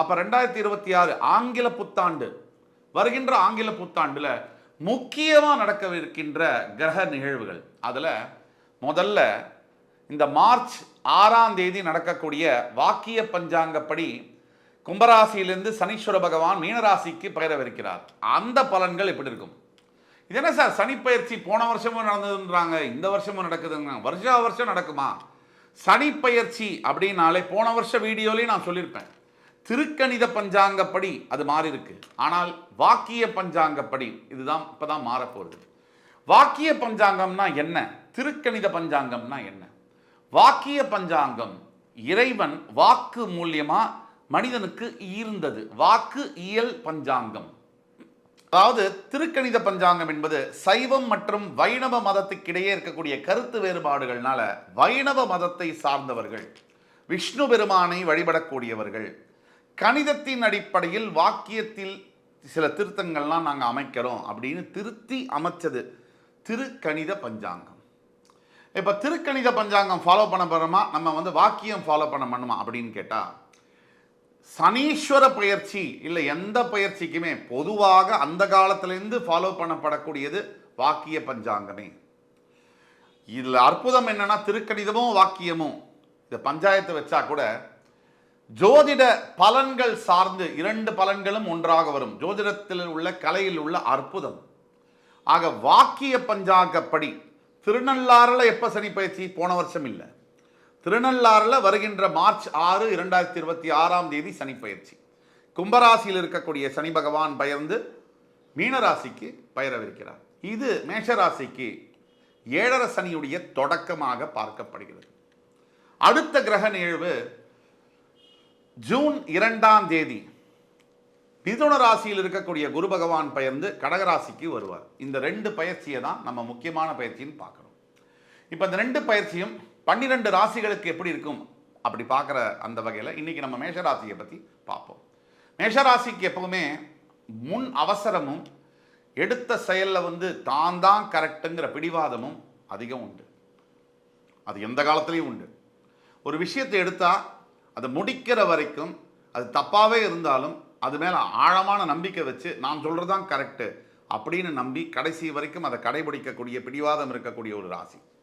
அப்போ ரெண்டாயிரத்தி இருபத்தி ஆறு ஆங்கில புத்தாண்டு வருகின்ற ஆங்கில புத்தாண்டில் முக்கியமாக நடக்கவிருக்கின்ற கிரக நிகழ்வுகள். அதில் முதல்ல இந்த மார்ச் ஆறாம் தேதி நடக்கக்கூடிய வாக்கிய பஞ்சாங்கப்படி கும்பராசியிலிருந்து சனீஸ்வர பகவான் மீனராசிக்கு பெயரவிருக்கிறார். அந்த பலன்கள் எப்படி இருக்கும். இது என்ன சார்? சனிப்பயிற்சி போன வருஷமும் நடந்ததுன்றாங்க இந்த வருஷமும் நடக்குதுன்றாங்க வருஷா வருஷம் நடக்குமா? சனிப்பயிற்சி அப்படின்னாலே போன வருஷ வீடியோலையும் நான் சொல்லியிருப்பேன். திருக்கணித பஞ்சாங்கப்படி அது மாறி இருக்கு ஆனால் வாக்கிய பஞ்சாங்கப்படி இதுதான் இப்பதான் மாறப்போகுது. வாக்கிய பஞ்சாங்கம்னா என்ன? திருக்கணித பஞ்சாங்கம்னா என்ன? வாக்கிய பஞ்சாங்கம் இறைவன் வாக்கு மூலியமா மனிதனுக்கு ஈர்ந்தது. வாக்கு இயல் பஞ்சாங்கம். அதாவது திருக்கணித பஞ்சாங்கம் என்பது சைவம் மற்றும் வைணவ மதத்துக்கிடையே இருக்கக்கூடிய கருத்து வேறுபாடுகள்னால வைணவ மதத்தை சார்ந்தவர்கள் விஷ்ணு பெருமானை வழிபடக்கூடியவர்கள் கணிதத்தின் அடிப்படையில் வாக்கியத்தில் சில திருத்தங்கள்லாம் நாங்கள் அமைக்கிறோம் அப்படின்னு திருத்தி அமைச்சது திருக்கணித பஞ்சாங்கம். இப்போ திருக்கணித பஞ்சாங்கம் ஃபாலோ பண்ண போகிறோமா நம்ம வந்து வாக்கியம் ஃபாலோ பண்ண பண்ணுமா அப்படின்னு கேட்டால் சனீஸ்வர பயிற்சி இல்லை எந்த பயிற்சிக்குமே பொதுவாக அந்த காலத்திலேருந்து ஃபாலோ பண்ணப்படக்கூடியது வாக்கிய பஞ்சாங்கமே. இதில் அற்புதம் என்னென்னா திருக்கணிதமும் வாக்கியமும். இந்த பஞ்சாயத்தை வச்சா கூட ஜோதிட பலன்கள் சார்ந்து இரண்டு பலன்களும் ஒன்றாக வரும். ஜோதிடத்தில் உள்ள கலையில் உள்ள அற்புதம். ஆக வாக்கிய பஞ்சாங்கப்படி திருநள்ளாறில் எப்போ சனி பயிற்சி? போன வருஷம் இல்லை. திருநள்ளாறில் வருகின்ற மார்ச் ஆறு இரண்டாயிரத்தி இருபத்தி ஆறாம் தேதி சனி பயிற்சி. கும்பராசியில் இருக்கக்கூடிய சனி பகவான் பயந்து மீனராசிக்கு பயிரவிருக்கிறார். இது மேஷராசிக்கு ஏழரை சனியுடைய தொடக்கமாக பார்க்கப்படுகிறது. அடுத்த கிரக நிகழ்வு ஜூன் இரண்டாம் தேதி மிதுன ராசியில் இருக்கக்கூடிய குரு பகவான் பெயர்ந்து கடகராசிக்கு வருவார். இந்த ரெண்டு பயிற்சியை தான் நம்ம முக்கியமான பயிற்சின்னு பார்க்கணும். இப்போ இந்த ரெண்டு பயிற்சியும் பன்னிரெண்டு ராசிகளுக்கு எப்படி இருக்கும்? அப்படி பார்க்குற அந்த வகையில் இன்னைக்கு நம்ம மேஷராசியை பற்றி பார்ப்போம். மேஷராசிக்கு எப்பவுமே முன் அவசரமும் எடுத்த செயலில் வந்து தான் தான் கரெக்டுங்கிற பிடிவாதமும் அதிகம் உண்டு. அது எந்த காலத்துலேயும் உண்டு. ஒரு விஷயத்தை எடுத்தால் அதை முடிக்கிற வரைக்கும் அது தப்பாகவே இருந்தாலும் அது மேலே ஆழமான நம்பிக்கை வச்சு நான் சொல்கிறது தான் கரெக்டு அப்படின்னு நம்பி கடைசி வரைக்கும் அதை கடைபிடிக்கக்கூடிய பிடிவாதம் இருக்கக்கூடிய ஒரு ராசி.